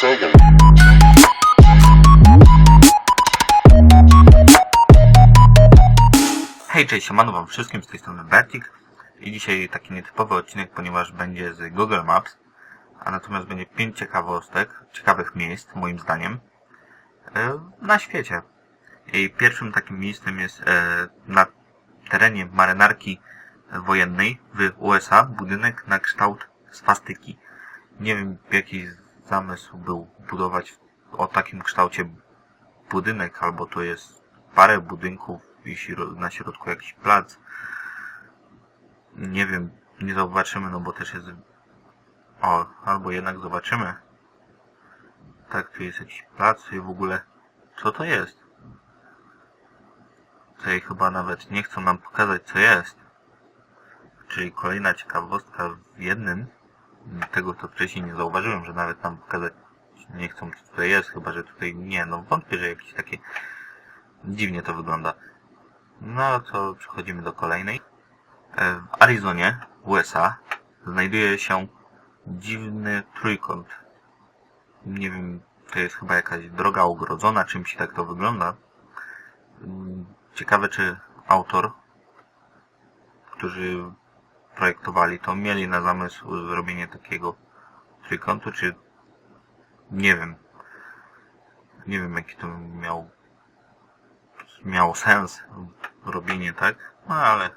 Sega. Hej, cześć, siemano wam wszystkim, z tej strony Bertik i dzisiaj taki nietypowy odcinek, ponieważ będzie z Google Maps, a natomiast będzie pięć ciekawostek, ciekawych miejsc, moim zdaniem, e, na świecie. I pierwszym takim miejscem jest e, na terenie marynarki wojennej w USA budynek na kształt swastyki. Nie wiem, jaki zamysł był budować o takim kształcie budynek, albo to jest parę budynków i na środku jakiś plac. Nie wiem, nie zobaczymy, no bo też jest... O, albo jednak zobaczymy. Tak, tu jest jakiś plac i w ogóle... Co to jest? Tutaj chyba nawet nie chcą nam pokazać, co jest. Czyli kolejna ciekawostka w jednym. Tego to wcześniej nie zauważyłem, że nawet nam pokazać nie chcą, co tutaj jest, chyba że tutaj nie, no wątpię, że jakieś takie dziwnie to wygląda. No to przechodzimy do kolejnej. E, W Arizonie, USA, znajduje się dziwny trójkąt. Nie wiem, to jest chyba jakaś droga ogrodzona, czymś tak to wygląda. Ciekawe, czy autor, którzy projektowali to, mieli na zamysł robienie takiego trójkątu, czy nie wiem. Nie wiem, jaki to miał miało sens robienie tak, no ale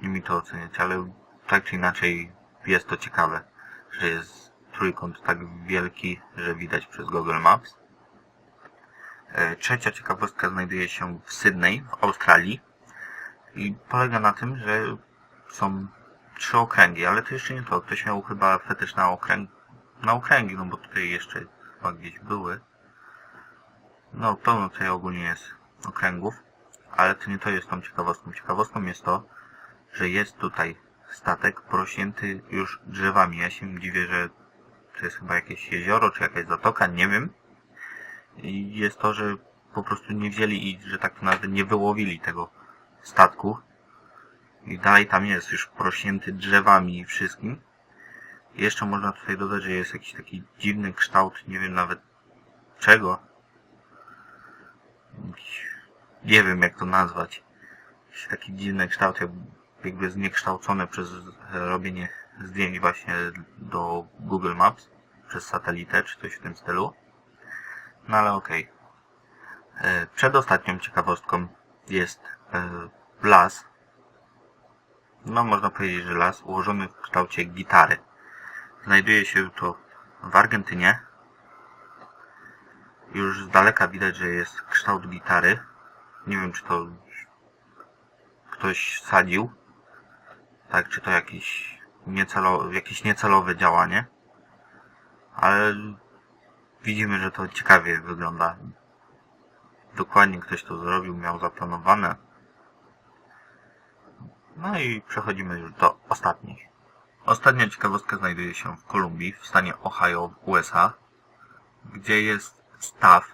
nie mi to oceniać, ale tak czy inaczej jest to ciekawe, że jest trójkąt tak wielki, że widać przez Google Maps. E, Trzecia ciekawostka znajduje się w Sydney, w Australii i polega na tym, że są trzy okręgi, ale to jeszcze nie to. Ktoś miał chyba fetysz na, okręg, na okręgi, no bo tutaj jeszcze chyba gdzieś były. No, pełno tutaj ogólnie jest okręgów, ale to nie to jest tą ciekawostką. Ciekawostką jest to, że jest tutaj statek porośnięty już drzewami. Ja się dziwię, że to jest chyba jakieś jezioro, czy jakaś zatoka, nie wiem. I jest to, że po prostu nie wzięli i, że tak naprawdę nie wyłowili tego statku. I dalej tam jest już porośnięty drzewami i wszystkim. Jeszcze można tutaj dodać, że jest jakiś taki dziwny kształt, nie wiem nawet czego, nie wiem jak to nazwać. Jakiś taki dziwny kształt, jak- jakby zniekształcone przez robienie zdjęć właśnie do Google Maps przez satelitę, czy coś w tym stylu. No ale okej. E, Przedostatnią ciekawostką jest e, las. No można powiedzieć, że las ułożony w kształcie gitary. Znajduje się to w Argentynie, już z daleka widać, że jest kształt gitary. Nie wiem, czy to ktoś sadził. Tak, czy to jakiś, jakieś niecelowe działanie. Ale widzimy, że to ciekawie wygląda. Dokładnie ktoś to zrobił, miał zaplanowane. No i przechodzimy już do ostatnich. Ostatnia ciekawostka znajduje się w Kolumbii, w stanie Ohio w USA, gdzie jest staw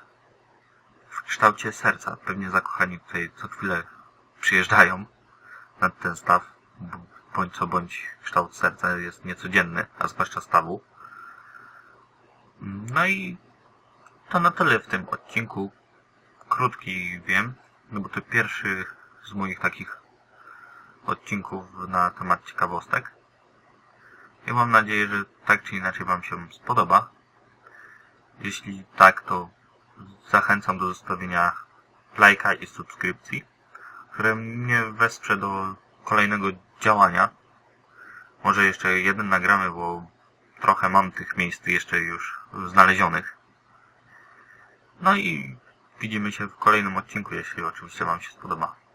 w kształcie serca. Pewnie zakochani tutaj co chwilę przyjeżdżają nad ten staw, bądź co bądź kształt serca jest niecodzienny, a zwłaszcza stawu. No i to na tyle w tym odcinku. Krótki wiem, no bo to pierwszy z moich takich odcinków na temat ciekawostek. Ja mam nadzieję, że tak czy inaczej Wam się spodoba. Jeśli tak, to zachęcam do zostawienia lajka i subskrypcji, które mnie wesprze do kolejnego działania. Może jeszcze jeden nagramy, bo trochę mam tych miejsc jeszcze już znalezionych. No i widzimy się w kolejnym odcinku, jeśli oczywiście Wam się spodoba.